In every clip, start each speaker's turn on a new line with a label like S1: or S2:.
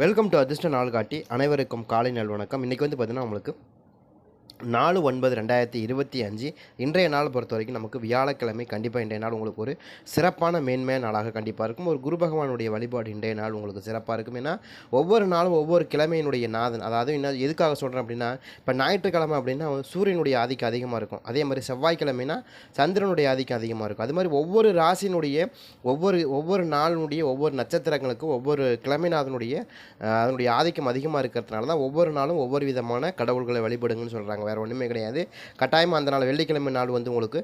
S1: Welcome to அதிர்ஷ்ட நாள் காட்டி அனைவருக்கும் காலை நல் வணக்கம். இன்றைக்கி வந்து பார்த்தீங்கன்னா உங்களுக்கு நாலு ஒன்பது ரெண்டாயிரத்தி இருபத்தி அஞ்சு இன்றைய நாள் பொறுத்த வரைக்கும் நமக்கு வியாழக்கிழமை கண்டிப்பாக இன்றைய நாள் உங்களுக்கு ஒரு சிறப்பான மேன்மையான நாளாக கண்டிப்பாக இருக்கும். ஒரு குரு பகவானுடைய வழிபாடு இன்றைய நாள் உங்களுக்கு சிறப்பாக இருக்கும். ஏன்னா ஒவ்வொரு நாளும் ஒவ்வொரு கிழமையினுடைய நாதன் அதாவது என்ன எதுக்காக சொல்கிறேன் அப்படின்னா இப்போ ஞாயிற்றுக்கிழமை அப்படின்னா சூரியனுடைய ஆதிக்கம் அதிகமாக இருக்கும். அதே மாதிரி செவ்வாய்க்கிழமைனா சந்திரனுடைய ஆதிக்கம் அதிகமாக இருக்கும். அது மாதிரி ஒவ்வொரு ராசியினுடைய ஒவ்வொரு ஒவ்வொரு நாளினுடைய ஒவ்வொரு நட்சத்திரங்களுக்கும் ஒவ்வொரு கிழமைநாதனுடைய அதனுடைய ஆதிக்கம் அதிகமாக இருக்கிறதுனால தான் ஒவ்வொரு நாளும் ஒவ்வொரு விதமான கடவுள்களை வழிபடுங்கன்னு சொல்கிறாங்க வேறு ஒன்றுமே கிடையாது. கட்டாயமாக அந்த நாள் வெள்ளிக்கிழமை நாள் வந்து உங்களுக்கு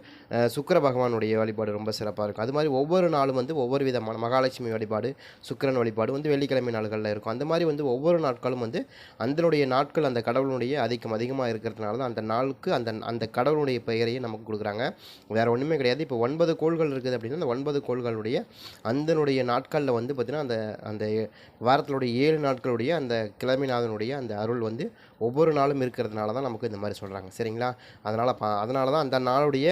S1: சுக்கர சுக்கிர பகவானுடைய வழிபாடு ரொம்ப சிறப்பாக இருக்கும். அது மாதிரி ஒவ்வொரு நாளும் வந்து ஒவ்வொரு விதமான மகாலட்சுமி வழிபாடு சுக்கிரன் வழிபாடு வந்து வெள்ளிக்கிழமை நாள்களில் இருக்கும். அந்த மாதிரி வந்து ஒவ்வொரு நாட்களும் வந்து அதனுடைய நாட்கள் அந்த கடவுளுடைய ஆதிக்கம் அதிகமாக இருக்கிறதுனால தான் அந்த நாளுக்கு அந்த அந்த கடவுளுடைய பெயரையே நமக்கு கொடுக்குறாங்க. வேறு ஒன்றுமே கிடையாது. இப்போ ஒன்பது கோள்கள் இருக்குது அப்படின்னா அந்த ஒன்பது கோள்களுடைய அந்தனுடைய நாட்களில் வந்து பார்த்திங்கன்னா அந்த அந்த வாரத்தினுடைய ஏழு நாட்களுடைய அந்த கிழமைநாதனுடைய அந்த அருள் வந்து ஒவ்வொரு நாளும் இருக்கிறதுனால தான் நமக்கு இந்த மாதிரி சொல்கிறாங்க சரிங்களா? அதனால் பா அதனால தான் அந்த நாளுடைய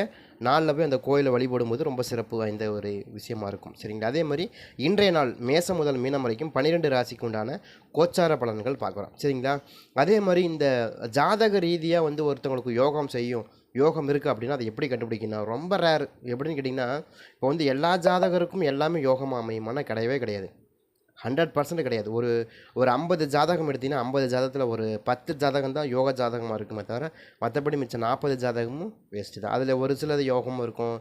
S1: நாளில் போய் அந்த கோயிலை வழிபடும்போது ரொம்ப சிறப்பு வாய்ந்த ஒரு விஷயமா இருக்கும். சரிங்களா? அதே மாதிரி இன்றைய நாள் மேசம் முதல் மீனம் வரைக்கும் பன்னிரெண்டு ராசிக்கு உண்டான கோச்சார பலன்கள் பார்க்குறோம் சரிங்களா? அதே மாதிரி இந்த ஜாதக ரீதியாக வந்து ஒருத்தவங்களுக்கு யோகம் செய்யும் யோகம் இருக்குது அப்படின்னா அதை எப்படி கண்டுபிடிக்கணும்? ரொம்ப ரேர் எப்படின்னு கேட்டிங்கன்னா இப்போ வந்து எல்லா ஜாதகருக்கும் எல்லாமே யோகம் அமையுமானா கிடையவே கிடையாது. ஹண்ட்ரட் பர்சன்ட் கிடையாது. ஒரு ஒரு ஐம்பது ஜாதகம் எடுத்திங்கன்னா ஐம்பது ஜாதகத்தில் ஒரு பத்து ஜாதகம் தான் யோக ஜாதகமாக இருக்குமே தவிர மற்றபடி மிச்சம் நாற்பது ஜாதகமும் வேஸ்ட்டு தான். அதில் ஒரு சிலது யோகமும் இருக்கும்.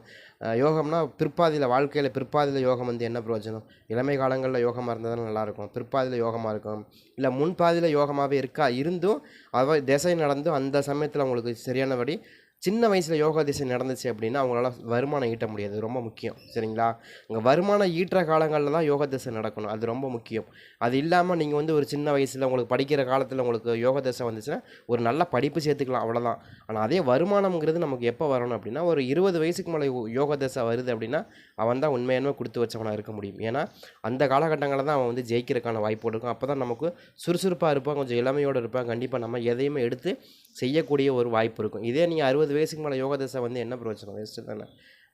S1: யோகம்னா பிற்பாதியில் வாழ்க்கையில் பிற்பாதியில் யோகம் வந்து என்ன பிரயோஜனம்? இளமை காலங்களில் யோகமாக இருந்தால் தான் நல்லாயிருக்கும். பிற்பாதியில் யோகமாக இருக்கும். இல்லை முன்பாதியில் யோகமாகவே இருக்கா? இருந்தும் அவ திசை நடந்தும் அந்த சமயத்தில் அவங்களுக்கு சரியானபடி சின்ன வயசில் யோகா திசை நடந்துச்சு அப்படின்னா அவங்களால வருமானம் ஈட்ட முடியாது. ரொம்ப முக்கியம். சரிங்களா? இங்கே வருமானம் ஈட்டுற காலங்களில் தான் யோகா திசை நடக்கணும். அது ரொம்ப முக்கியம். அது இல்லாமல் நீங்கள் வந்து ஒரு சின்ன வயசில் உங்களுக்கு படிக்கிற காலத்தில் உங்களுக்கு யோகா திசை வந்துச்சுன்னா ஒரு நல்ல படிப்பு சேர்த்துக்கலாம். அவ்வளோதான் ஆனால் அதே வருமானம்ங்கிறது நமக்கு எப்போ வரணும் அப்படின்னா ஒரு இருபது வயசுக்கு மேலே யோகா திசை வருது அப்படின்னா அவன் தான் உண்மையானமே கொடுத்து வச்சவனாக இருக்க முடியும். ஏன்னா அந்த காலகட்டங்களில் தான் அவன் வந்து ஜெயிக்கிறதுக்கான வாய்ப்பு இருக்கும் அப்போ தான் நமக்கு சுறுசுறுப்பாக இருப்பான். கொஞ்சம் இளமையோடு இருப்பான். கண்டிப்பாக நம்ம எதையுமே எடுத்து செய்யக்கூடிய ஒரு வாய்ப்பு இருக்கும். இதே நீங்கள் அறுபது வயசுக்கு மேலே யோகா தசை வந்து என்ன பிரயோஜனம்? வேஸ்ட்டு தானே.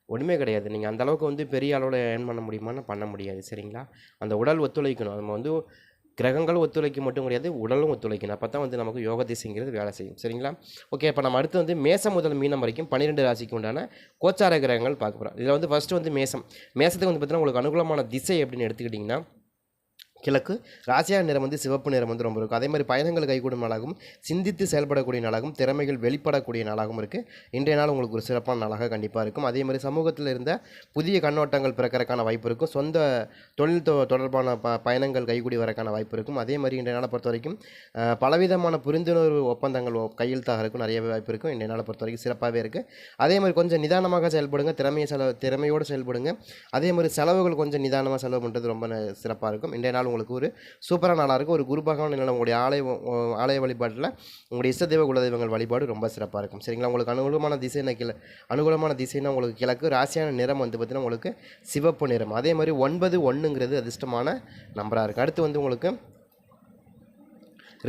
S1: ஒன்றுமே கிடையாது. நீங்கள் அந்தளவுக்கு வந்து பெரிய அளவில் ஏர்ன் பண்ண முடியுமான்னு பண்ண முடியாது. சரிங்களா? அந்த உடல் ஒத்துழைக்கணும். நம்ம வந்து கிரகங்களும் ஒத்துழைக்க மட்டும் கிடையாது உடலும் ஒத்துழைக்கணும். அப்போ தான் வந்து நமக்கு யோக திசைங்கிறது வேலை செய்யும். சரிங்களா? ஓகே இப்போ நம்ம அடுத்து வந்து மேசம் முதல் மீனம் வரைக்கும் பன்னிரெண்டு ராசிக்கு உண்டான கோச்சார கிரகங்கள் பார்க்க போகிறோம் இதில் வந்து ஃபஸ்ட்டு வந்து மேசம். மேசத்துக்கு வந்து பார்த்தீங்கன்னா உங்களுக்கு அனுகூலமான திசை அப்படின்னு எடுத்துக்கிட்டிங்கன்னா கிழக்கு. ராசியா நிறம் வந்து சிவப்பு நிறம் வந்து ரொம்ப இருக்கும். அதே மாதிரி பயணங்கள் கைகூடும் நாளாகவும் சிந்தித்து செயல்படக்கூடிய நாளாகவும் திறமைகள் வெளிப்படக்கூடிய நாளாகவும் இருக்குது இன்றைய நாள் உங்களுக்கு ஒரு சிறப்பான நாளாக கண்டிப்பாக இருக்கும். அதே மாதிரி சமூகத்தில் இருந்த புதிய கண்ணோட்டங்கள் பிறக்கறக்கான வாய்ப்பு இருக்கும். சொந்த தொழில் தொ- தொடர்பான ப பயணங்கள் கைகூடி வரக்கான வாய்ப்பு இருக்கும். அதே மாதிரி இன்றைய நாளை பொறுத்த வரைக்கும் பலவிதமான புரிந்துணர்வு ஒப்பந்தங்கள் கையெழுத்தாக இருக்கும் நிறைய வாய்ப்பு இருக்கும். இன்றைய நாளை பொறுத்த வரைக்கும் சிறப்பாகவே இருக்குது அதே மாதிரி கொஞ்சம் நிதானமாக செயல்படுங்க. திறமையை செலவு திறமையோடு செயல்படுங்க. அதே மாதிரி செலவுகள் கொஞ்சம் நிதானமாக செலவு பண்ணுறது ரொம்ப சிறப்பாக இருக்கும். இன்றைய நாள் உங்களுக்கு ஒரு சூப்பரான நாளாக இருக்கும். ஒரு குரு பகவான் இல்லை உங்களுடைய ஆலய ஆலய வழிபாட்டில் உங்களுடைய இஷ்ட குலதெய்வங்கள் வழிபாடு ரொம்ப சிறப்பாக இருக்கும். சரிங்களா? உங்களுக்கு அனுகூலமான திசைனா கிழ அனுகூலமான திசைனா உங்களுக்கு கிழக்கு ராசியான நிறம் வந்து பார்த்திங்கன்னா உங்களுக்கு சிவப்பு நிறம். அதே மாதிரி ஒன்பது ஒன்றுங்கிறது அதிர்ஷ்டமான நம்பராக இருக்குது அடுத்து வந்து உங்களுக்கு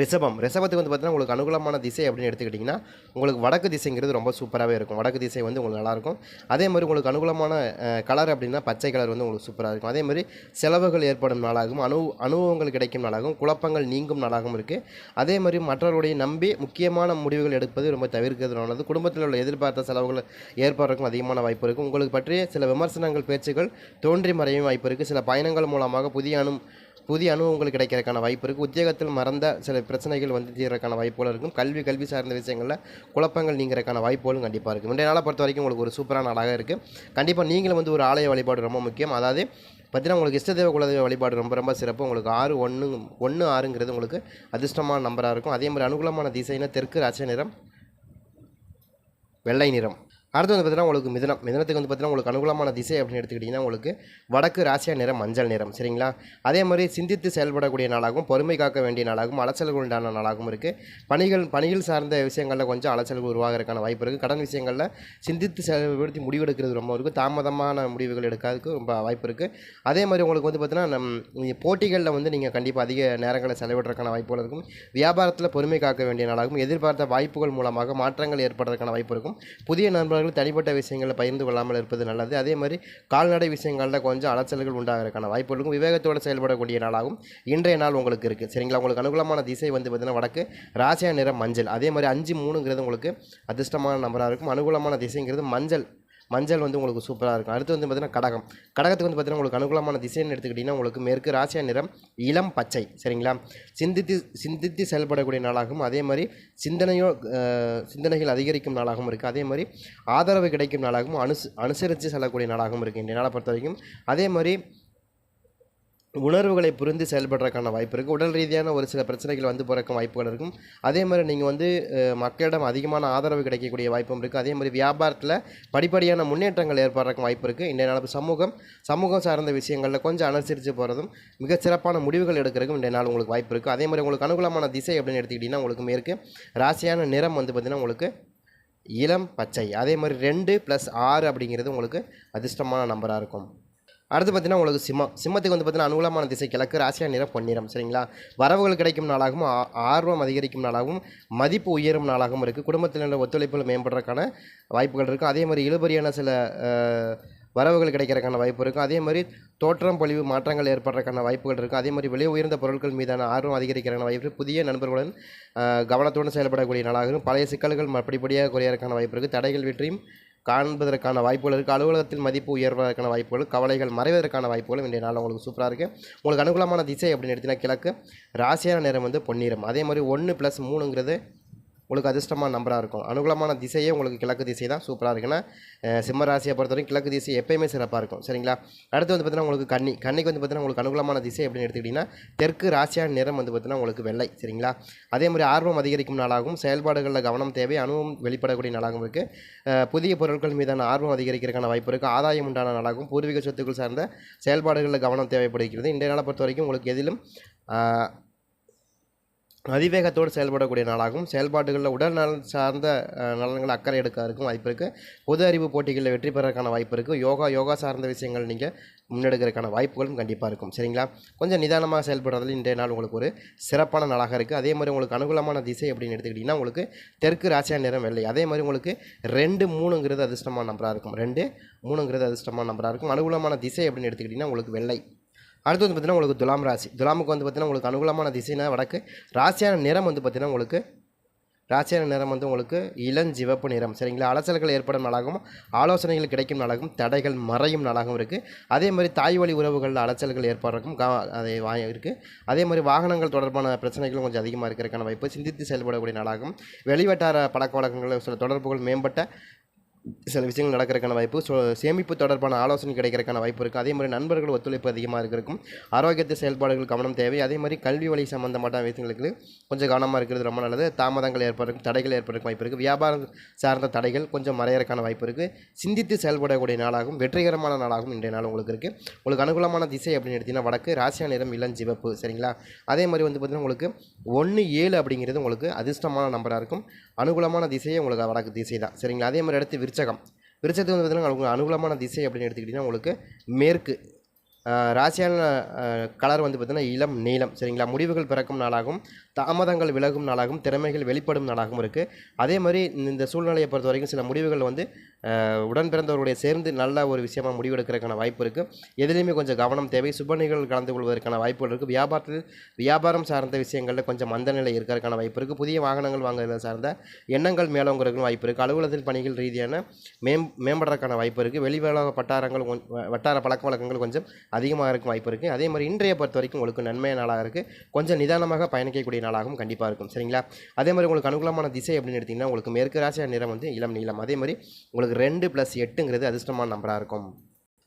S1: ரிஷபம். ரிஷபத்துக்கு வந்து பார்த்தீங்கன்னா உங்களுக்கு அனுகூலமான திசை அப்படின்னு எடுத்துக்கிட்டிங்கன்னா உங்களுக்கு வடக்கு திசைங்கிறது ரொம்ப சூப்பராகவே இருக்கும். வடக்கு திசை வந்து உங்களுக்கு நல்லாயிருக்கும். அதே மாதிரி உங்களுக்கு அனுகூலமான கலர் அப்படின்னா பச்சை கலர் வந்து உங்களுக்கு சூப்பராக இருக்கும். அதே மாதிரி செலவுகள் ஏற்படும் நாளாகவும் அனு அனுபவங்கள் கிடைக்கும் நாளாகவும் குழப்பங்கள் நீங்கும் நாளாகவும் இருக்குது அதே மாதிரி மற்றவர்களுடைய நம்பி முக்கியமான முடிவுகள் எடுப்பது ரொம்ப தவிர்க்கிறது நல்லது குடும்பத்தில் உள்ள எதிர்பார்த்த செலவுகள் ஏற்படுறதுக்கும் அதிகமான வாய்ப்பு இருக்கும் உங்களுக்கு பற்றிய சில விமர்சனங்கள் பேச்சுகள் தோன்றி மறையும் வாய்ப்பு இருக்குது சில பயணங்கள் மூலமாக புதிய அனு புதிய அனுபவங்கள் கிடைக்கிறதுக்கான வாய்ப்பு இருக்குது உத்தியோகத்தில் மறந்த சில பிரச்சனைகள் வந்து தீர்றதுக்கான வாய்ப்புகள் இருக்கும். கல்வி கல்வி சார்ந்த விஷயங்களில் குழப்பங்கள் நீங்கிறதுக்கான வாய்ப்புகளும் கண்டிப்பாக இருக்குது இன்றைய நாளை பொறுத்த வரைக்கும் உங்களுக்கு ஒரு சூப்பரான நாளாக இருக்குது கண்டிப்பாக நீங்களும் வந்து ஒரு ஆலய வழிபாடு ரொம்ப முக்கியம். அதாவது பார்த்தீங்கன்னா உங்களுக்கு இஷ்டதேவ குலதெய்வ வழிபாடு ரொம்ப ரொம்ப சிறப்பு. உங்களுக்கு ஆறு ஒன்று ஒன்று ஆறுங்கிறது உங்களுக்கு அதிர்ஷ்டமான நம்பராக இருக்கும். அதே மாதிரி அனுகூலமான திசைனா தெற்கு ராசி நிறம் வெள்ளை நிறம். அடுத்து வந்து பார்த்தீங்கன்னா உங்களுக்கு மிதனம். மிதனத்துக்கு வந்து பார்த்தீங்கன்னா உங்களுக்கு அனுகூலமான திசை அப்படின்னு எடுத்துக்கிட்டிங்கன்னா உங்களுக்கு வடக்கு ராசியா நிறம் மஞ்சள் நிறம். சரிங்களா? அதே மாதிரி சிந்தித்து செயல்படக்கூடிய நாளாகவும் பொறுமை காக்க வேண்டிய நாளாகவும் அலைச்சல்கள் உண்டான நாளாகவும் இருக்குது பணிகள் பணிகள் சார்ந்த விஷயங்களில் கொஞ்சம் அலைச்சல்கள் உருவாகிறதுக்கான வாய்ப்பு இருக்குது கடன் விஷயங்களில் சிந்தித்து செயல்படுத்தி முடிவெடுக்கிறது ரொம்ப இருக்குது தாமதமான முடிவுகள் எடுக்கிறதுக்கு ரொம்ப வாய்ப்பு இருக்குது அதே மாதிரி உங்களுக்கு வந்து பார்த்தீங்கன்னா நம் போட்டிகளில் வந்து நீங்கள் கண்டிப்பாக அதிக நேரங்களை செலவிடுறதுக்கான வாய்ப்புகள் இருக்கும். வியாபாரத்தில் பொறுமை காக்க வேண்டிய நாளாகவும் எதிர்பார்த்த வாய்ப்புகள் மூலமாக மாற்றங்கள் ஏற்படுறதுக்கான வாய்ப்பு இருக்கும். புதிய நண்பர்கள் நண்பர்கள் தனிப்பட்ட விஷயங்களை பகிர்ந்து கொள்ளாமல் இருப்பது நல்லது. அதே மாதிரி கால்நடை விஷயங்களில் கொஞ்சம் அலைச்சல்கள் உண்டாகிறதுக்கான வாய்ப்பு இருக்கும். விவேகத்தோடு செயல்படக்கூடிய நாளாகும் இன்றைய நாள் உங்களுக்கு இருக்குது சரிங்களா? உங்களுக்கு அனுகூலமான திசை வந்து பார்த்திங்கன்னா வடக்கு ராசியா நிறம் மஞ்சள். அதே மாதிரி அஞ்சு மூணுங்கிறது உங்களுக்கு அதிர்ஷ்டமான நம்பராக இருக்கும். அனுகூலமான திசைங்கிறது மஞ்சள். மஞ்சள் வந்து உங்களுக்கு சூப்பராக இருக்கும். அடுத்து வந்து பார்த்திங்கன்னா கடகம். கடகத்துக்கு வந்து பார்த்திங்கன்னா உங்களுக்கு அனுகூலமான திசைன்னு எடுத்துக்கிட்டிங்கன்னா உங்களுக்கு மேற்கு ராசியா நிறம் இளம் பச்சை. சரிங்களா? சிந்தித்து சிந்தித்து செயல்படக்கூடிய நாளாகவும் அதே மாதிரி சிந்தனையோ சிந்தனைகள் அதிகரிக்கும் நாளாகவும் இருக்குது அதே மாதிரி ஆதரவு கிடைக்கும் நாளாகவும் அனுசு அனுசரித்து செல்லக்கூடிய நாளாகவும் இருக்குது இன்றைய நாளை பொறுத்த வரைக்கும் அதே மாதிரி உணர்வுகளை புரிந்து செயல்படுறதுக்கான வாய்ப்பு இருக்குது உடல் ரீதியான ஒரு சில பிரச்சனைகள் வந்து போகிறக்கும் வாய்ப்புகள் இருக்கும். அதே மாதிரி நீங்கள் வந்து மக்களிடம் அதிகமான ஆதரவு கிடைக்கக்கூடிய வாய்ப்பும் இருக்குது அதே மாதிரி வியாபாரத்தில் படிப்படியான முன்னேற்றங்கள் ஏற்படுறதுக்கும் வாய்ப்பு இருக்குது இன்றைய நாள் சமூகம் சமூகம் சார்ந்த விஷயங்களில் கொஞ்சம் அனுசரித்து போகிறதும் மிக சிறப்பான முடிவுகள் எடுக்கிறதுக்கும் இன்றைய நாள் உங்களுக்கு வாய்ப்பு இருக்குது அதே மாதிரி உங்களுக்கு அனுகூலமான திசை அப்படின்னு எடுத்துக்கிட்டிங்கன்னா உங்களுக்கு மேற்கு ராசியான நிறம் வந்து பார்த்திங்கன்னா உங்களுக்கு இளம் பச்சை. அதே மாதிரி ரெண்டு ப்ளஸ் ஆறு அப்படிங்கிறது உங்களுக்கு அதிர்ஷ்டமான நம்பராக இருக்கும். அடுத்து பார்த்தீங்கன்னா உங்களுக்கு சிம்மம். சிம்மத்துக்கு வந்து பார்த்தீங்கன்னா அனுகூலமான திசை கிழக்கு ராசியா நிறம் பொன்னிறம் சரிங்களா? வரவுகள் கிடைக்கும் நாளாகவும் ஆர்வம் அதிகரிக்கும் நாளாகவும் மதிப்பு உயரும் நாளாகவும் இருக்குது குடும்பத்தில் உள்ள ஒத்துழைப்புகள் மேம்படுறதுக்கான வாய்ப்புகள் இருக்கும். அதே மாதிரி இழுபறியான சில வரவுகள் கிடைக்கிறதுக்கான வாய்ப்பு இருக்கும். அதே மாதிரி தோற்றம் பொழிவு மாற்றங்கள் ஏற்படுறதுக்கான வாய்ப்புகள் இருக்கும். அதே மாதிரி விலை உயர்ந்த பொருட்கள் மீதான ஆர்வம் அதிகரிக்கிறதுக்கான வாய்ப்பு புதிய நண்பர்களுடன் கவனத்துடன் செயல்படக்கூடிய நாளாக இருக்கும் பழைய சிக்கல்கள் படிப்படியாக குறையறதுக்கான வாய்ப்பு இருக்குது தடைகள் வெற்றியும் காண்பதற்கான வாய்ப்புகள் இருக்குது அலுவலகத்தில் மதிப்பு உயர்வதற்கான வாய்ப்புகள் கவலைகள் மறைவதற்கான வாய்ப்புகளும் இன்றைய நாள் உங்களுக்கு சூப்பராக இருக்குது உங்களுக்கு அனுகூலமான திசை அப்படின்னு எடுத்தினா கிழக்கு. ராசியான நிறம் வந்து பொன்னிறம். அதே மாதிரி ஒன்று ப்ளஸ் மூணுங்கிறது உங்களுக்கு அதிர்ஷ்டமான நம்பராக இருக்கும். அனுகூலமான திசையே உங்களுக்கு கிழக்கு திசை தான் சூப்பராக இருக்குன்னா சிம்ம ராசியை பொறுத்தவரைக்கும் கிழக்கு திசை எப்பயுமே சிறப்பாக இருக்கும். சரிங்களா? அடுத்து வந்து பார்த்தீங்கன்னா உங்களுக்கு கன்னி. கன்னிக்கு வந்து பார்த்தீங்கன்னா உங்களுக்கு அனுகூலமான திசை எப்படின்னு எடுத்துக்கிட்டிங்கன்னா தெற்கு ராசியான நிறம் வந்து பார்த்தீங்கன்னா உங்களுக்கு வெள்ளை. சரிங்களா? அதே மாதிரி ஆர்வம் அதிகரிக்கும் நாளாகவும் செயல்பாடுகளில் கவனம் தேவை அனுபவம் வெளிப்படக்கூடிய நாளாகவும் இருக்குது புதிய பொருட்கள் மீதான ஆர்வம் அதிகரிக்கிறதுக்கான வாய்ப்பு இருக்குது ஆதாயம் உண்டான நாளாகவும் பூர்வீக சொத்துக்கள் சார்ந்த செயல்பாடுகளில் கவனம் தேவைப்படுகிறது. இன்றைய நாளை பொறுத்த வரைக்கும் உங்களுக்கு எதிலும் அதிவேகத்தோடு செயல்படக்கூடிய நாளாகவும் செயல்பாடுகளில் உடல் நலன் சார்ந்த நலன்களை அக்கறை எடுக்க இருக்கும் வாய்ப்பு இருக்குது பொது அறிவு போட்டிகளில் வெற்றி பெறக்கான வாய்ப்பு இருக்குது யோகா யோகா சார்ந்த விஷயங்கள் நீங்கள் முன்னெடுக்கிறதுக்கான வாய்ப்புகளும் கண்டிப்பாக இருக்கும். சரிங்களா? கொஞ்சம் நிதானமாக செயல்படுறதுல இன்றைய நாள் உங்களுக்கு ஒரு சிறப்பான நாளாக இருக்குது அதே மாதிரி உங்களுக்கு அனுகூலமான திசை அப்படின்னு எடுத்துக்கிட்டிங்கன்னா உங்களுக்கு தெற்கு ராசியா நிறம் வெள்ளை. அதே மாதிரி உங்களுக்கு ரெண்டு மூணுங்கிறது அதிர்ஷ்டமான நம்பராக இருக்கும். ரெண்டு மூணுங்கிறது அதிர்ஷ்டமான நம்பராக இருக்கும். அனுகூலமான திசை அப்படின்னு எடுத்துக்கிட்டிங்கன்னா உங்களுக்கு வெள்ளை. அடுத்து வந்து பார்த்தீங்கன்னா உங்களுக்கு துலாம் ராசி. துலாமுக்கு வந்து பார்த்தீங்கன்னா உங்களுக்கு அனுகூலமான திசைனா வடக்கு. ராசியான நிறம் வந்து பார்த்தீங்கன்னா உங்களுக்கு ராசியான நிறம் வந்து உங்களுக்கு இளஞ்சிவப்பு நிறம். சரிங்களா? அலசல்கள் ஏற்படும் நாளாகவும் ஆலோசனைகள் கிடைக்கும் நாளாகவும் தடைகள் மறையும் நாளாகவும் இருக்குது அதே மாதிரி தாய் வழி உறவுகளில் அலைச்சல்கள் ஏற்படுறக்கும் கா அதை வா இருக்குது அதே மாதிரி வாகனங்கள் தொடர்பான பிரச்சனைகளும் கொஞ்சம் அதிகமாக இருக்கிறதுக்கான வாய்ப்பு சிந்தித்து செயல்படக்கூடிய நாளாகவும் வெளிவட்டார பழக்க வழக்கங்கள் சில தொடர்புகள் மேம்பட்ட சில விஷயங்கள் நடக்கிறதுக்கான வாய்ப்பு ஸோ சேமிப்பு தொடர்பான ஆலோசனை கிடைக்கிறதுக்கான வாய்ப்பு இருக்குது அதே மாதிரி நண்பர்கள் ஒத்துழைப்பு அதிகமாக இருக்கிறக்கும் ஆரோக்கியத்தை செயல்பாடுகள் கவனம் தேவை. அதே மாதிரி கல்வி வழி சம்மந்தமான விஷயங்களுக்கு கொஞ்சம் கவனமாக இருக்கிறது ரொம்ப நல்லது. தாமதங்கள் ஏற்படுறதுக்கும் தடைகள் ஏற்படுறதுக்கு வாய்ப்பு இருக்குது வியாபாரம் சார்ந்த தடைகள் கொஞ்சம் மறையறதுக்கான வாய்ப்பு இருக்குது சிந்தித்து செயல்படக்கூடிய நாளாகும் வெற்றிகரமான நாளாகும் இன்றைய நாள் உங்களுக்கு இருக்குது உங்களுக்கு அனுகூலமான திசை அப்படின்னு எடுத்திங்கன்னா வடக்கு ராசியா நிறம் இளஞ்சிவப்பு சரிங்களா? அதே மாதிரி வந்து பார்த்திங்கன்னா உங்களுக்கு ஒன்று ஏழு அப்படிங்கிறது உங்களுக்கு அதிர்ஷ்டமான நம்பராக இருக்கும். அனுகூலமான திசையே உங்களுக்கு வடக்கு திசை தான் சரிங்களா? அதே மாதிரி அடுத்து விருச்சகம். விருச்சத்துக்கு வந்து பார்த்திங்கன்னா உங்களுக்கு அனுகூலமான திசை அப்படின்னு எடுத்துக்கிட்டிங்கன்னா உங்களுக்கு மேற்கு ராசியான கலர் வந்து பார்த்திங்கன்னா இளம் நீளம் சரிங்களா? முடிவுகள் பிறக்கும் நாளாகவும் தாமதங்கள் விலகும் நாளாகவும் திறமைகள் வெளிப்படும் நாளாகவும் இருக்குது அதே மாதிரி இந்த சூழ்நிலையை பொறுத்த வரைக்கும் சில முடிவுகள் வந்து உடன் பிறந்தவர்களுடைய சேர்ந்து நல்ல ஒரு விஷயமாக முடிவெடுக்கிறதுக்கான வாய்ப்பு இருக்குது எதுலேயுமே கொஞ்சம் கவனம் தேவை. சுப நிகழ்வு கலந்து கொள்வதற்கான வாய்ப்புகள் இருக்குது வியாபாரத்தில் வியாபாரம் சார்ந்த விஷயங்களில் கொஞ்சம் மந்த நிலை இருக்கிறதுக்கான வாய்ப்பு இருக்குது புதிய வாகனங்கள் வாங்குறது சார்ந்த எண்ணங்கள் மேலோங்கிறதுக்கும் வாய்ப்பு இருக்குது அலுவலகத்தில் பணிகள் ரீதியான மேம் மேம்படுறதுக்கான வாய்ப்பு இருக்குது வெளிவளாக வட்டாரங்கள் வட்டார பழக்க வழக்கங்கள் கொஞ்சம் அதிகமாக இருக்கும் வாய்ப்பு இருக்குது அதே மாதிரி இன்றைய பொறுத்த வரைக்கும் உங்களுக்கு நன்மையான நாளாக இருக்குது கொஞ்சம் நிதானமாக பயணிக்கக்கூடிய நாளாகவும் கண்டிப்பாக இருக்கும். சரிங்களா? அதே மாதிரி உங்களுக்கு அனுகூலமான திசை அப்படின்னு எடுத்திங்கன்னா உங்களுக்கு மேற்கு ராசியான நிறம் வந்து இளம் நீளம். அதே மாதிரி உங்களுக்கு ரெண்டு ப்ளஸ் எட்டுங்கிறது அதிர்ஷ்டமான நம்பராக இருக்கும்.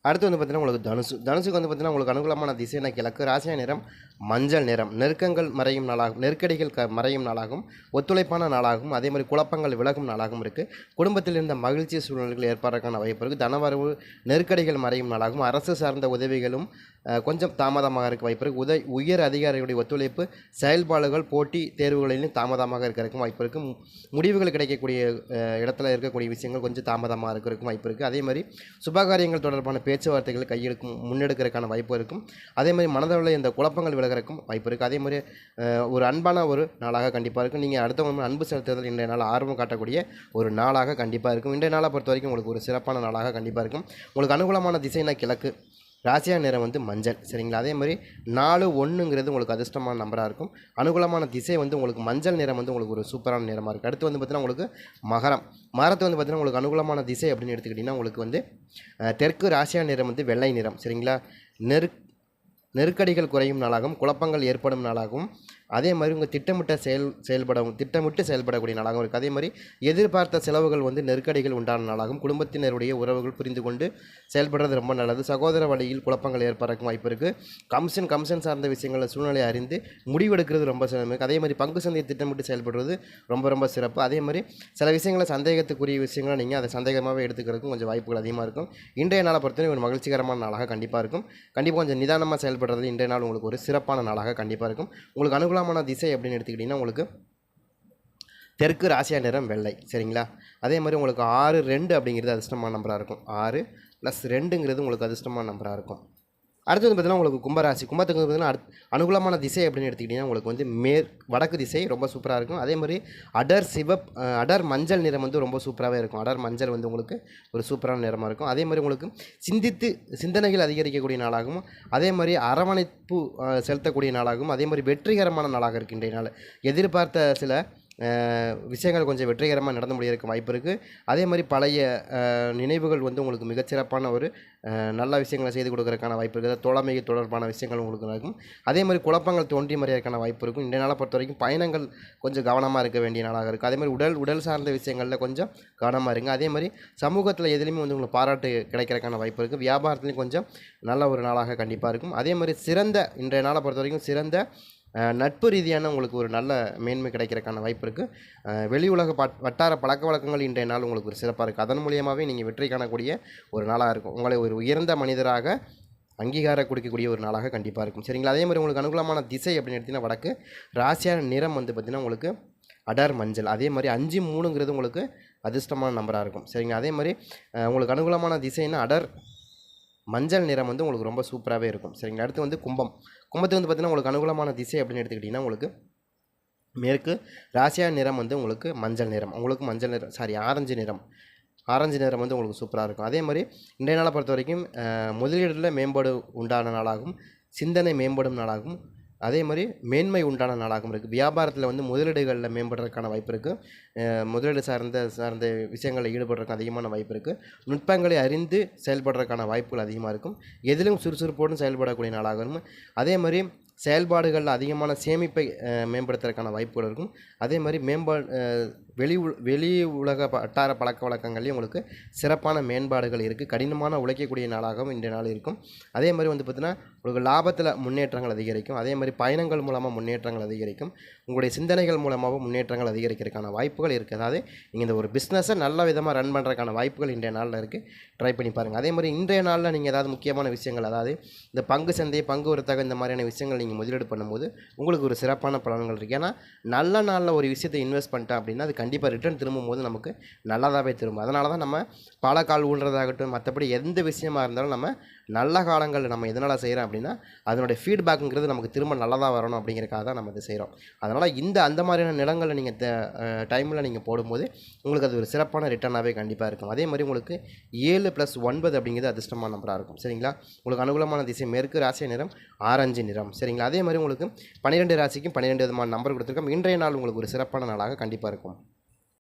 S1: அடுத்து வந்து பார்த்தீங்கன்னா உங்களுக்கு தனுசு. தனுசுக்கு வந்து பார்த்தீங்கன்னா உங்களுக்கு அனுகூலமான திசைனா கிழக்கு ராசியா நிறம் மஞ்சள் நிறம். நெருக்கங்கள் மறையும் நாளாகும் நெருக்கடிகள் க மறையும் நாளாகும் ஒத்துழைப்பான நாளாகவும் அதே மாதிரி குழப்பங்கள் விலகும் நாளாகவும் இருக்குது குடும்பத்தில் இருந்த மகிழ்ச்சி சூழ்நிலைகள் ஏற்படுறதுக்கான வாய்ப்பு இருக்குது தனவரவு நெருக்கடிகள் மறையும் நாளாகவும் அரசு சார்ந்த உதவிகளும் கொஞ்சம் தாமதமாக இருக்க வாய்ப்பு இருக்குது உதவி உயர் அதிகாரிகளுடைய ஒத்துழைப்பு செயல்பாடுகள் போட்டி தேர்வுகளிலும் தாமதமாக இருக்கிறதுக்கும் வாய்ப்பு இருக்குது முடிவுகள் கிடைக்கக்கூடிய இடத்துல இருக்கக்கூடிய விஷயங்கள் கொஞ்சம் தாமதமாக இருக்கிறதுக்கும் வாய்ப்பு இருக்குது அதே மாதிரி சுபகாரியங்கள் தொடர்பான பேச்சுவார்த்தைகள் கையெடுக்கும் முன்னெடுக்கிறதுக்கான வாய்ப்பு இருக்கும். அதே மாதிரி மனதளவில் இந்த குழப்பங்கள் விலகிறக்கும் வாய்ப்பு இருக்குது அதே மாதிரி ஒரு அன்பான ஒரு நாளாக கண்டிப்பாக இருக்கும். நீங்கள் அடுத்தவங்க அன்பு செலுத்துவதில் இன்றைய நாள் ஆர்வம் காட்டக்கூடிய ஒரு நாளாக கண்டிப்பாக இருக்கும். இன்றைய நாளை பொறுத்த வரைக்கும் உங்களுக்கு ஒரு சிறப்பான நாளாக கண்டிப்பாக இருக்கும். உங்களுக்கு அனுகூலமான திசைனா கிழக்கு. ராசியா நிறம் வந்து மஞ்சள் சரிங்களா? அதே மாதிரி நாலு ஒன்றுங்கிறது உங்களுக்கு அதிர்ஷ்டமான நம்பராக இருக்கும். அனுகூலமான திசை வந்து உங்களுக்கு மஞ்சள் நிறம் வந்து உங்களுக்கு ஒரு சூப்பரான நிறமாக இருக்குது அடுத்து வந்து பார்த்தீங்கன்னா உங்களுக்கு மகரம். மரத்தை வந்து பார்த்தீங்கன்னா உங்களுக்கு அனுகூலமான திசை அப்படின்னு எடுத்துக்கிட்டிங்கன்னா உங்களுக்கு வந்து தெற்கு ராசியா நிறம் வந்து வெள்ளை நிறம் சரிங்களா? நெரு நெருக்கடிகள் குறையும் நாளாகவும் குழப்பங்கள் ஏற்படும் நாளாகவும் அதே மாதிரி உங்கள் திட்டமிட்ட செயல் செயல்படவும் திட்டமிட்டு செயல்படக்கூடிய நாளாகவும் இருக்குது அதே மாதிரி எதிர்பார்த்த செலவுகள் வந்து நெருக்கடிகள் உண்டான நாளாகும் குடும்பத்தினருடைய உறவுகள் புரிந்து கொண்டு செயல்படுறது ரொம்ப நல்லது. சகோதர வழியில் குழப்பங்கள் ஏற்படக்கும் வாய்ப்பு இருக்குது கமிஷன் கமிஷன் சார்ந்த விஷயங்களை சூழ்நிலை அறிந்து முடிவெடுக்கிறது ரொம்ப சிறப்பு அதே மாதிரி பங்கு சந்தையை திட்டமிட்டு செயல்படுறது ரொம்ப ரொம்ப சிறப்பு. அதே மாதிரி சில விஷயங்களை சந்தேகத்துக்குரிய விஷயங்களை நீங்கள் அதை சந்தேகமாகவே எடுத்துக்கிறதுக்கும் கொஞ்சம் வாய்ப்புகள் அதிகமாக இருக்கும். இன்றைய நாளை பொறுத்தவரை ஒரு மகிழ்ச்சிகரமான நாளாக கண்டிப்பாக இருக்கும். கண்டிப்பாக கொஞ்சம் நிதானமாக செயல்படுறது இன்றைய நாள் உங்களுக்கு ஒரு சிறப்பான நாளாக கண்டிப்பாக இருக்கும். உங்களுக்கு அனுகூலமான திசை அப்படின்னு எடுத்துக்கிட்டிங்கன்னா உங்களுக்கு தெற்கு ராசியா நிறம் வெள்ளை சரிங்களா? அதே மாதிரி உங்களுக்கு ஆறு ரெண்டு அப்படிங்கிறது அதிர்ஷ்டமான நம்பராக இருக்கும். ஆறு ப்ளஸ் ரெண்டுங்கிறது உங்களுக்கு அதிர்ஷ்டமான நம்பராக இருக்கும். அடுத்தது பார்த்தீங்கன்னா உங்களுக்கு கும்பராசி. கும்பத்துக்கு பார்த்தீங்கன்னா அடுத் அனுகூலமான திசை அப்படின்னு எடுத்துக்கிட்டிங்கன்னா உங்களுக்கு வந்து மேற் வடக்கு திசை ரொம்ப சூப்பராக இருக்கும். அதே மாதிரி அடர் சிவப் அடர் மஞ்சள் நிறம் வந்து ரொம்ப சூப்பராகவே இருக்கும். அடர் மஞ்சள் வந்து உங்களுக்கு ஒரு சூப்பரான நிறமாக இருக்கும். அதே மாதிரி உங்களுக்கு சிந்தித்து சிந்தனைகள் அதிகரிக்கக்கூடிய நாளாகவும் அதே மாதிரி அரவணைப்பு செலுத்தக்கூடிய நாளாகவும் அதே மாதிரி வெற்றிகரமான நாளாக இருக்கின்ற நாள். எதிர்பார்த்த சில விஷயங்கள் கொஞ்சம் வெற்றிகரமாக நடந்து முடியறதுக்கு வாய்ப்பு இருக்குது அதே மாதிரி பழைய நினைவுகள் வந்து உங்களுக்கு மிகச்சிறப்பான ஒரு நல்ல விஷயங்களை செய்து கொடுக்கறதுக்கான வாய்ப்பு இருக்குது. தோழமை தொடர்பான விஷயங்கள் உங்களுக்கு இருக்கும் அதே மாதிரி குழப்பங்கள் தோன்றி மறையறதுக்கான வாய்ப்பு இருக்கும். இந்த நாளை பொறுத்த வரைக்கும் பயணங்கள் கொஞ்சம் கவனமாக இருக்க வேண்டிய நாளாக இருக்குது அதே மாதிரி உடல் உடல் சார்ந்த விஷயங்களில் கொஞ்சம் கவனமாக இருங்க. அதே மாதிரி சமூகத்தில் எதுலேயுமே வந்து உங்களுக்கு பாராட்டு கிடைக்கிறதுக்கான வாய்ப்பு இருக்குது வியாபாரத்துலேயும் கொஞ்சம் நல்ல ஒரு நாளாக கண்டிப்பாக இருக்கும். அதே மாதிரி சிறந்த இன்றைய நாளை பொறுத்த வரைக்கும் சிறந்த நட்பு ரீதியான உங்களுக்கு ஒரு நல்ல மேன்மை கிடைக்கிறதுக்கான வாய்ப்பு இருக்குது வெளி உலக பட் வட்டார பழக்க வழக்கங்கள் இன்றைய நாள் உங்களுக்கு ஒரு சிறப்பாக இருக்குது அதன் மூலியமாகவே நீங்கள் வெற்றி காணக்கூடிய ஒரு நாளாக இருக்கும். உங்களை ஒரு உயர்ந்த மனிதராக அங்கீகாரம் கொடுக்கக்கூடிய ஒரு நாளாக கண்டிப்பாக இருக்கும். சரிங்களா? அதே மாதிரி உங்களுக்கு அனுகூலமான திசை அப்படின்னு எடுத்திங்கன்னா வடக்கு. ராசியான நிறம் வந்து பார்த்திங்கன்னா உங்களுக்கு அடர் மஞ்சள். அதே மாதிரி அஞ்சு மூணுங்கிறது உங்களுக்கு அதிர்ஷ்டமான நம்பராக இருக்கும். சரிங்களா? அதே மாதிரி உங்களுக்கு அனுகூலமான திசைன்னா அடர் மஞ்சள் நிறம் வந்து உங்களுக்கு ரொம்ப சூப்பராகவே இருக்கும். சரிங்களா? அடுத்து வந்து கும்பம். கும்பத்துக்கு வந்து பார்த்திங்கன்னா உங்களுக்கு அனுகூலமான திசை அப்படின்னு எடுத்துக்கிட்டிங்கன்னா உங்களுக்கு மேற்கு ராசியா நிறம் வந்து உங்களுக்கு மஞ்சள் நிறம். உங்களுக்கு மஞ்சள் நிறம் சாரி ஆரஞ்சு நிறம். ஆரஞ்சு நிறம் வந்து உங்களுக்கு சூப்பராக இருக்கும். அதே மாதிரி இன்றைய நாளை பொறுத்த வரைக்கும் முதலீடுல மேம்பாடு உண்டான நாளாகும். சிந்தனை மேம்படும் நாளாகும். அதே மாதிரி மேன்மை உண்டான நாடாகவும் இருக்குது வியாபாரத்தில் வந்து முதலீடுகளில் மேம்படுறதுக்கான வாய்ப்பு இருக்குது முதலீடு சார்ந்த சார்ந்த விஷயங்களில் ஈடுபடுறதுக்கு அதிகமான வாய்ப்பு இருக்குது நுட்பங்களை அறிந்து செயல்படுறதுக்கான வாய்ப்புகள் அதிகமாக இருக்கும். எதிலும் சுறுசுறுப்போடு செயல்படக்கூடிய நாடாகவும் அதே மாதிரி செயல்பாடுகளில் அதிகமான சேமிப்பை மேம்படுத்துறதுக்கான வாய்ப்புகள் இருக்கும். அதே மாதிரி மேம்பாடு வெளி உ வெளி உலக வட்டார பழக்க வழக்கங்கள்லேயும் உங்களுக்கு சிறப்பான மேம்பாடுகள் இருக்குது கடினமான உழைக்கக்கூடிய நாளாகவும் இன்றைய நாள் இருக்கும். அதே மாதிரி வந்து பார்த்திங்கன்னா உங்களுக்கு லாபத்தில் முன்னேற்றங்கள் அதிகரிக்கும். அதே மாதிரி பயணங்கள் மூலமாக முன்னேற்றங்கள் அதிகரிக்கும். உங்களுடைய சிந்தனைகள் மூலமாகவும் முன்னேற்றங்கள் அதிகரிக்கிறதுக்கான வாய்ப்புகள் இருக்குது அதாவது நீங்கள் இந்த ஒரு பிஸ்னஸை நல்ல விதமாக ரன் பண்ணுறதுக்கான வாய்ப்புகள் இன்றைய நாளில் இருக்குது ட்ரை பண்ணி பாருங்கள் அதே மாதிரி இன்றைய நாளில் நீங்கள் ஏதாவது முக்கியமான விஷயங்கள் அதாவது இந்த பங்கு சந்தை பங்கு வர்த்தகம் இந்த மாதிரியான விஷயங்கள் நீங்கள் முதலீடு பண்ணும்போது உங்களுக்கு ஒரு சிறப்பான பலன்கள் இருக்குது ஏன்னா நல்ல நாளில் ஒரு விஷயத்தை இன்வெஸ்ட் பண்ணிட்டேன் அப்படின்னா அது கண்டிப்பாக ரிட்டர்ன் திரும்பும்போது நமக்கு நல்லதாகவே திரும்பும். அதனால தான் நம்ம பல கால் ஊன்றதாகட்டும் மற்றபடி எந்த விஷயமா இருந்தாலும் நம்ம நல்ல காலங்களில் நம்ம எதனால் செய்கிறோம் அப்படின்னா அதனுடைய ஃபீட்பேக்குங்கிறது நமக்கு திரும்ப நல்லதாக வரணும் அப்படிங்கிறக்காக தான் நம்ம இதை செய்கிறோம் அதனால் இந்த அந்த மாதிரியான நிலங்களில் நீங்கள் டைமில் நீங்கள் போடும்போது உங்களுக்கு அது ஒரு சிறப்பான ரிட்டர்னாகவே கண்டிப்பாக இருக்கும். அதே மாதிரி உங்களுக்கு ஏழு ப்ளஸ் ஒன்பது அப்படிங்கிறது அதிர்ஷ்டமான நம்பராக இருக்கும். சரிங்களா? உங்களுக்கு அனுகூலமான திசை மேற்கு ராசி நிறம் ஆரஞ்சு நிறம். சரிங்களா? அதே மாதிரி உங்களுக்கு பன்னிரெண்டு ராசிக்கும் பன்னிரெண்டு விதமான நம்பர் கொடுத்துருக்கோம். இன்றைய நாள் உங்களுக்கு ஒரு சிறப்பான நாளாக கண்டிப்பாக இருக்கும்.